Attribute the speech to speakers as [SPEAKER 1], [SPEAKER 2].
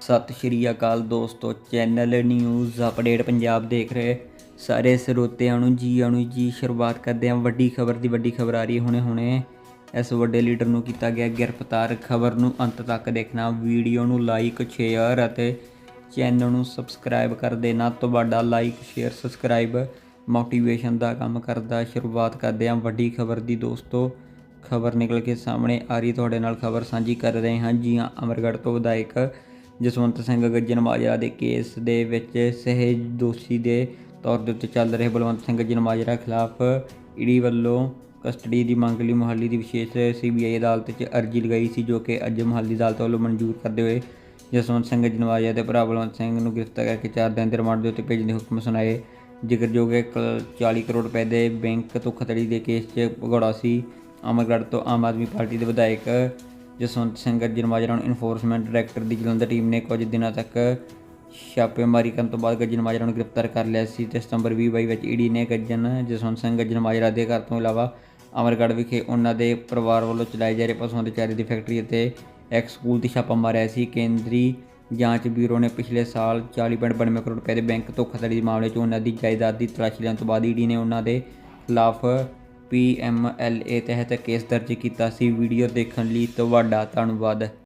[SPEAKER 1] ਸਤਿ ਸ਼੍ਰੀ ਅਕਾਲ ਦੋਸਤੋ, channel news update Punjab ਦੇਖ ਰਹੇ। ਸਾਰੇ ਸਰੋਤਿਆਂ ਨੂੰ ਜੀ ਆਇਆਂ ਜੀ, ਸ਼ੁਰੂਆਤ ਕਰਦੇ ਹਾਂ। ਵੱਡੀ ਖਬਰ ਦੀ ਵੱਡੀ ਖਬਰ ਆ ਰਹੀ ਹੁਣੇ ਹੁਣੇ। ਇਸ ਵੱਡੇ ਲੀਡਰ ਨੂੰ ਕੀਤਾ ਗਿਆ ਗ੍ਰਿਫਤਾਰ। ਖਬਰ ਨੂੰ ਅੰਤ ਤੱਕ ਦੇਖਣਾ, ਵੀਡੀਓ ਨੂੰ ਲਾਈਕ, ਸ਼ੇਅਰ ਅਤੇ ਚੈਨਲ ਨੂੰ ਸਬਸਕ੍ਰਾਈਬ ਕਰ ਦੇਣਾ। ਤੁਹਾਡਾ ਲਾਈਕ, ਸ਼ੇਅਰ, ਸਬਸਕ੍ਰਾਈਬ ਮੋਟੀਵੇਸ਼ਨ ਦਾ ਕੰਮ ਕਰਦਾ। ਸ਼ੁਰੂਆਤ ਕਰਦੇ ਹਾਂ ਵੱਡੀ ਖਬਰ ਦੀ ਦੋਸਤੋ। ਖਬਰ ਨਿਕਲ ਕੇ ਸਾਹਮਣੇ ਆ ਰਹੀ ਤੁਹਾਡੇ ਨਾਲ ਖਬਰ ਸਾਂਝੀ ਕਰ ਰਹੇ ਹਾਂ। ਜੀ ਹਾਂ, ਅਮਰਗੜ੍ਹ ਤੋਂ ਵਿਧਾਇਕ ਜਸਵੰਤ ਸਿੰਘ ਗੱਜਨ ਦੇ ਕੇਸ ਦੇ ਵਿੱਚ ਸਹਿਜ ਦੋਸ਼ੀ ਦੇ ਤੌਰ ਦੇ ਉੱਤੇ ਚੱਲ ਰਹੇ ਬਲਵੰਤ ਸਿੰਘ ਗੱਜਨ ਮਾਜਰਾ ਖਿਲਾਫ ਈਡੀ ਵੱਲੋਂ ਕਸਟਡੀ ਦੀ ਮੰਗ ਲਈ ਮੁਹਾਲੀ ਦੀ ਵਿਸ਼ੇਸ਼ ਸੀਬੀਆਈ ਅਦਾਲਤ 'ਚ ਅਰਜ਼ੀ ਲਗਾਈ ਸੀ, ਜੋ ਕਿ ਅੱਜ ਮੁਹਾਲੀ ਅਦਾਲਤ ਵੱਲੋਂ ਮਨਜ਼ੂਰ ਕਰਦੇ ਹੋਏ ਜਸਵੰਤ ਸਿੰਘ ਗੱਜਨ ਦੇ ਭਰਾ ਬਲਵੰਤ ਸਿੰਘ ਨੂੰ ਗ੍ਰਿਫਤਾਰ ਕਰਕੇ 4 ਦਿਨ ਦੇ ਰਿਮਾਂਡ ਦੇ ਉੱਤੇ ਭੇਜਣ ਦੇ ਹੁਕਮ ਸੁਣਾਏ। ਜ਼ਿਕਰਯੋਗ ਹੈ ਕਿ 40 ਕਰੋੜ ਰੁਪਏ ਦੇ ਬੈਂਕ ਧੋਖਾਧੜੀ ਦੇ ਕੇਸ 'ਚ ਭਗੌੜਾ ਸੀ। ਅਮਰਗੜ੍ਹ ਤੋਂ ਆਮ ਆਦਮੀ ਪਾਰਟੀ ਦੇ ਵਿਧਾਇਕ ਜਸਵੰਤ ਸਿੰਘ ਗੱਜਨ ਮਾਜਰਾ ਨੂੰ ਇਨਫੋਰਸਮੈਂਟ ਡਾਇਰੈਕਟਰ ਦੀ ਜਲੰਧਰ ਟੀਮ ਨੇ ਕੁਝ ਦਿਨਾਂ ਤੱਕ ਛਾਪੇਮਾਰੀ ਕਰਨ ਤੋਂ ਬਾਅਦ ਗੱਜਨ ਮਾਜਰਾ ਨੂੰ ਗ੍ਰਿਫਤਾਰ ਕਰ ਲਿਆ ਸੀ ਤੇ ਸਤੰਬਰ 2022 ਵਿੱਚ ਈਡੀ ਨੇ ਗੱਜਨ ਜਸਵੰਤ ਸਿੰਘ ਗੱਜਨ ਮਾਜਰਾ ਦੇ ਘਰ ਤੋਂ ਇਲਾਵਾ ਅਮਰਗੜ੍ਹ ਵਿਖੇ ਉਹਨਾਂ ਦੇ ਪਰਿਵਾਰ ਵੱਲੋਂ ਚਲਾਏ ਜਾ ਰਹੇ ਪਸ਼ੂਆਂ ਦੇ ਚਾਰੇ ਦੀ ਫੈਕਟਰੀ ਅਤੇ ਇੱਕ ਸਕੂਲ ਤੇ ਛਾਪਾ ਮਾਰਿਆ ਸੀ। ਕੇਂਦਰੀ ਜਾਂਚ ਬਿਊਰੋ ਨੇ ਪਿਛਲੇ ਸਾਲ 40.92 ਕਰੋੜ ਰੁਪਏ ਦੇ ਬੈਂਕ ਧੋਖਾਧੜੀ ਦੇ ਮਾਮਲੇ 'ਚ ਉਹਨਾਂ ਦੀ ਜਾਇਦਾਦ ਦੀ ਤਲਾਸ਼ੀ ਲੈਣ ਤੋਂ ਬਾਅਦ ਈਡੀ ਨੇ ਉਹਨਾਂ ਦੇ ਖਿਲਾਫ ਪੀਐਮਐਲਏ ਤਹਿਤ ਕੇਸ ਦਰਜ ਕੀਤਾ ਸੀ। ਵੀਡੀਓ ਦੇਖਣ ਲਈ ਤੁਹਾਡਾ ਧੰਨਵਾਦ।